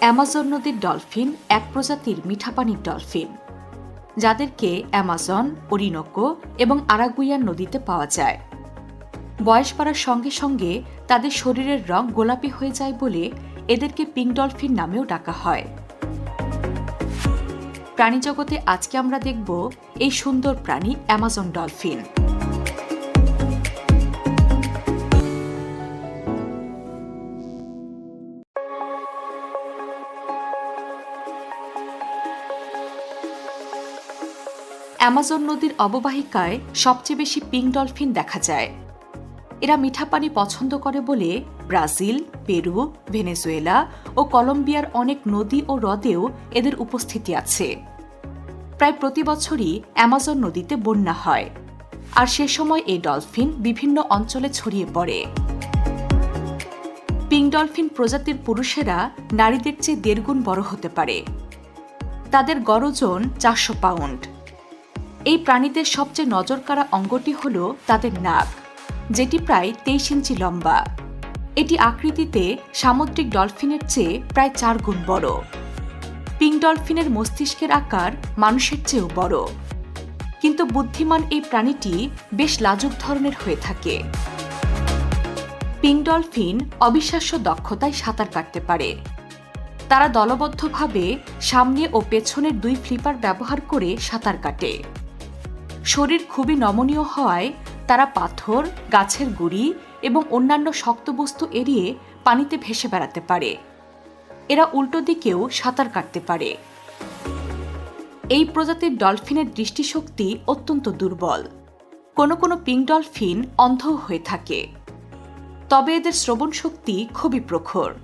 Amazon নদীর dolphin এক প্রজাতির মিঠাপানির ডলফিন। যাদেরকে অ্যামাজন, ওরিনোকো এবং আরাগুইয়ান নদীতে পাওয়া যায়। বয়স বাড়ার সঙ্গে সঙ্গে তাদের শরীরের রং গোলাপি হয়ে যায় বলে এদেরকে পিঙ্ক ডলফিন নামেও ডাকা হয়। প্রাণীজগতে আজকে আমরা দেখব এই সুন্দর প্রাণী অ্যামাজন ডলফিন। অ্যামাজন নদীর অববাহিকায় সবচেয়ে বেশি পিঙ্ক ডলফিন দেখা যায়। এরা মিঠা পানি পছন্দ করে বলে ব্রাজিল, পেরু, ভেনেজুয়েলা ও কলম্বিয়ার অনেক নদী ও হ্রদেও এদের উপস্থিতি আছে। প্রায় প্রতি বছরই অ্যামাজন নদীতে বন্যা হয়। আর সে সময় এই ডলফিন বিভিন্ন অঞ্চলে ছড়িয়ে পড়ে। পিঙ্ক ডলফিন প্রজাতির পুরুষেরা নারীদের চেয়ে দেড়গুণ বড় হতে পারে। তাদের গড় ওজন চারশো পাউন্ড। এই প্রাণীদের সবচেয়ে নজরকাড়া অঙ্গটি হল তাদের নাক, যেটি প্রায় তেইশ ইঞ্চি লম্বা। এটি আকৃতিতে সামুদ্রিক ডলফিনের চেয়ে প্রায় চার গুণ বড়। পিঙ্ক ডলফিনের মস্তিষ্কের আকার মানুষের চেয়েও বড়। কিন্তু বুদ্ধিমান এই প্রাণীটি বেশ লাজুক ধরনের হয়ে থাকে। পিঙ্ক ডলফিন অবিশ্বাস্য দক্ষতায় সাঁতার কাটতে পারে। তারা দলবদ্ধভাবে সামনে ও পেছনের দুই ফ্লিপার ব্যবহার করে সাঁতার কাটে। শরীর খুবই নমনীয় হওয়ায় তারা পাথর, গাছের গুড়ি এবং অন্যান্য শক্ত বস্তু এড়িয়ে পানিতে ভেসে বেড়াতে পারে। এরা উল্টো দিকেও সাঁতার কাটতে পারে। এই প্রজাতির ডলফিনের দৃষ্টিশক্তি অত্যন্ত দুর্বল। কোনো কোনো পিঙ্ক ডলফিন অন্ধও হয়ে থাকে। তবে এদের শ্রবণ শক্তি খুবই প্রখর।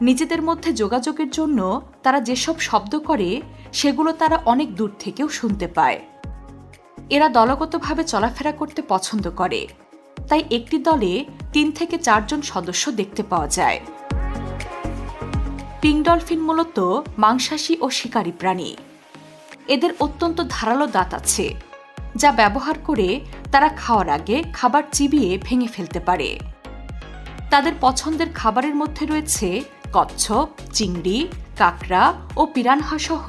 নিজেদের মধ্যে যোগাযোগের জন্য তারা যেসব শব্দ করে, সেগুলো তারা অনেক দূর থেকেও শুনতে পায়। এরা দলগতভাবে চলাফেরা করতে পছন্দ করে। তাই একটি দলে তিন থেকে চারজন সদস্য দেখতে পাওয়া যায়। পিঙ্ক ডলফিন মূলত মাংসাশী ও শিকারী প্রাণী। এদের অত্যন্ত ধারালো দাঁত আছে, যা ব্যবহার করে তারা খাওয়ার আগে খাবার চিবিয়ে ভেঙে ফেলতে পারে। তাদের পছন্দের খাবারের মধ্যে রয়েছে কচ্ছপ, চিংড়ি, কাঁকড়া ও পিরানহা সহ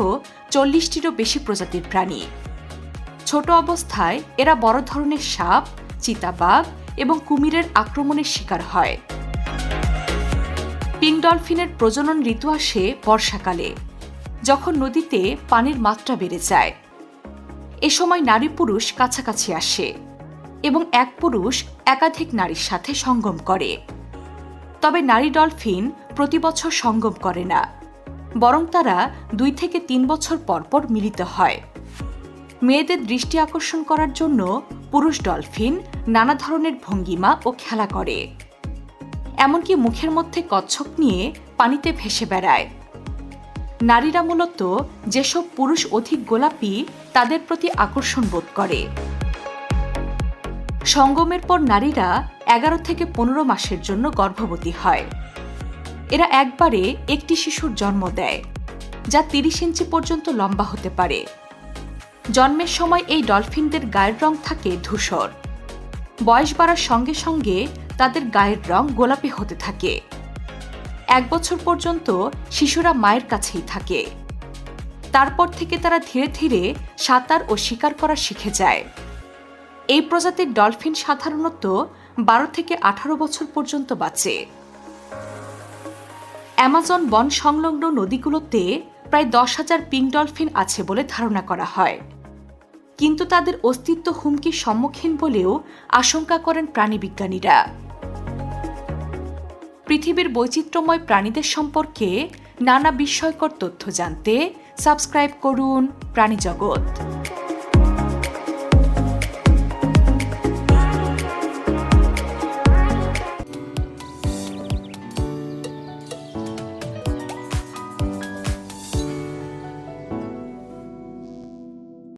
চল্লিশটিরও বেশি প্রজাতির প্রাণী। ছোট অবস্থায় এরা বড় ধরনের সাপ, চিতাবাঘ এবং কুমিরের আক্রমণের শিকার হয়। পিঙ্ক ডলফিনের প্রজনন ঋতু আসে বর্ষাকালে, যখন নদীতে পানির মাত্রা বেড়ে যায়। এ সময় নারী পুরুষ কাছাকাছি আসে এবং এক পুরুষ একাধিক নারীর সাথে সঙ্গম করে। তবে নারী ডলফিন প্রতি বছর সঙ্গম করে না, বরং তারা দুই থেকে তিন বছর পরপর মিলিত হয়। মেয়েদের দৃষ্টি আকর্ষণ করার জন্য পুরুষ ডলফিন নানা ধরনের ভঙ্গিমা ও খেলা করে। এমনকি মুখের মধ্যে কচ্ছপ নিয়ে পানিতে ভেসে বেড়ায়। নারীরা মূলত যেসব পুরুষ অধিক গোলাপি, তাদের প্রতি আকর্ষণ বোধ করে। সঙ্গমের পর নারীরা এগারো থেকে পনেরো মাসের জন্য গর্ভবতী হয়। এরা একবারে একটি শিশুর জন্ম দেয়, যা তিরিশ ইঞ্চি পর্যন্ত লম্বা হতে পারে। জন্মের সময় এই ডলফিনদের গায়ের রং থাকে ধূসর। বয়স বাড়ার সঙ্গে সঙ্গে তাদের গায়ের রং গোলাপি হতে থাকে। এক বছর পর্যন্ত শিশুরা মায়ের কাছেই থাকে। তারপর থেকে তারা ধীরে ধীরে সাঁতার ও শিকার করা শিখে যায়। এই প্রজাতির ডলফিন সাধারণত বারো থেকে আঠারো বছর পর্যন্ত বাঁচে। অ্যামাজন বন সংলগ্ন নদীগুলোতে প্রায় দশ হাজার পিঙ্ক ডলফিন আছে বলে ধারণা করা হয়। কিন্তু তাদের অস্তিত্ব হুমকির সম্মুখীন বলেও আশঙ্কা করেন প্রাণীবিজ্ঞানীরা। পৃথিবীর বৈচিত্র্যময় প্রাণীদের সম্পর্কে নানা বিস্ময়কর তথ্য জানতে সাবস্ক্রাইব করুন প্রাণীজগৎ।